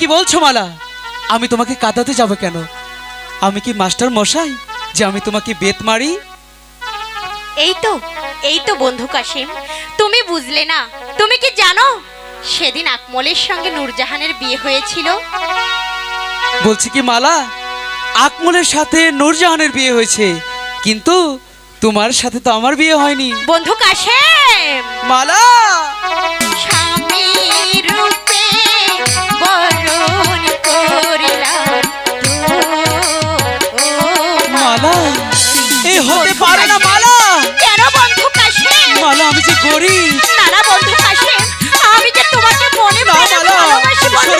কি বলছো মালা? আমি তোমাকে কাঁদাতে যাব কেন? আমি কি মাস্টার মশাই যে আমি তোমাকে বেত মারি? এই তো এই তো বন্ধু কাশিম তুমি বুঝলে না। তুমি কি জানো সেদিন আকমলের সঙ্গে নূরজাহানের বিয়ে হয়েছিল? বলছি কি মালা আকমলের সাথে নূরজাহানের বিয়ে হয়েছে কিন্তু তোমার সাথে তো আমার বিয়ে হয়নি। বন্ধু কাশেম মালা! হতে পারে না মালা। কেন বন্ধু কাশেম মালা আমি যে করি না না বন্ধু কাশেম আমি যে তোমাকে মনে না, মালা, ভালোবাসি বন্ধু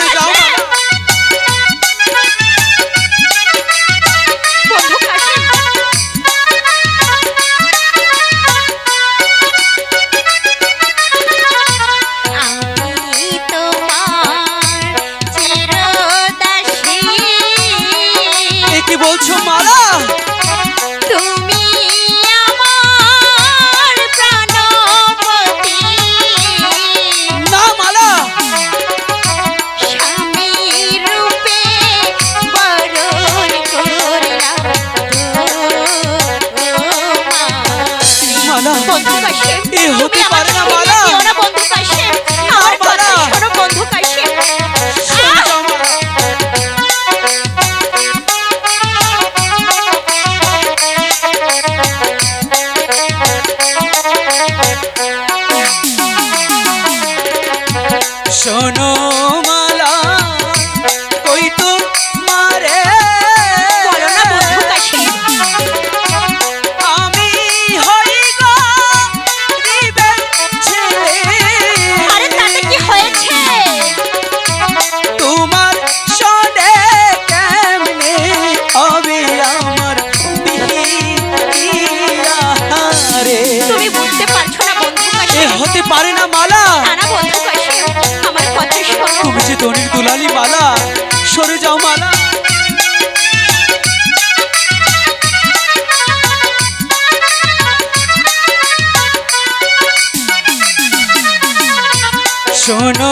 তুমি যে ধনির দুলালি মালা সরে যাও মালা। শোনো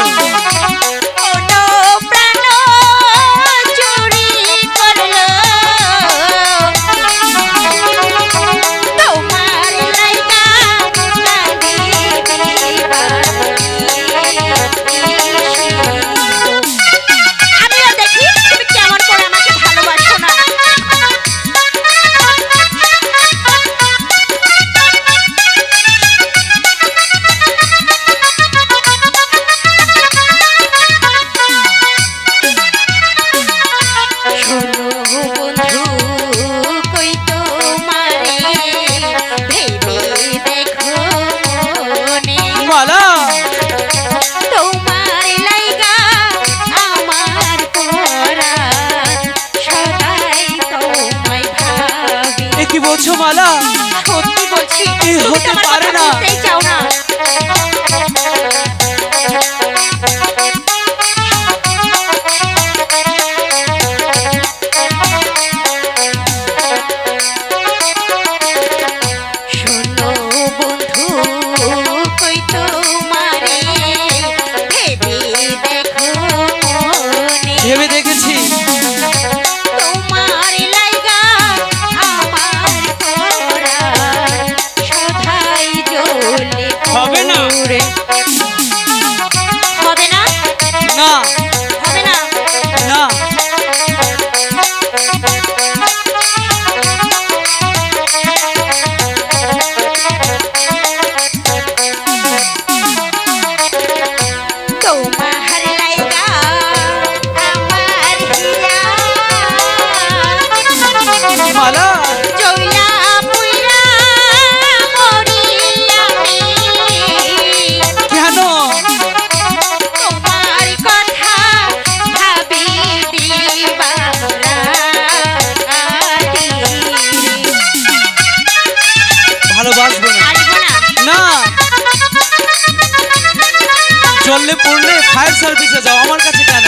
হতে পারে না। চললে পড়লে ফায়ার সার্ভিসে যাও আমার কাছে কেন?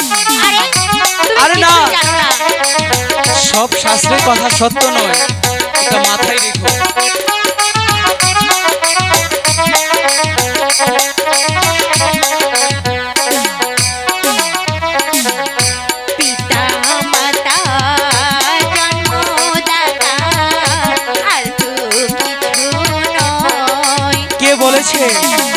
আরে না। সব শাস্ত্রের কথা সত্য নয়। এটা মাথায় রেখো। Yeah.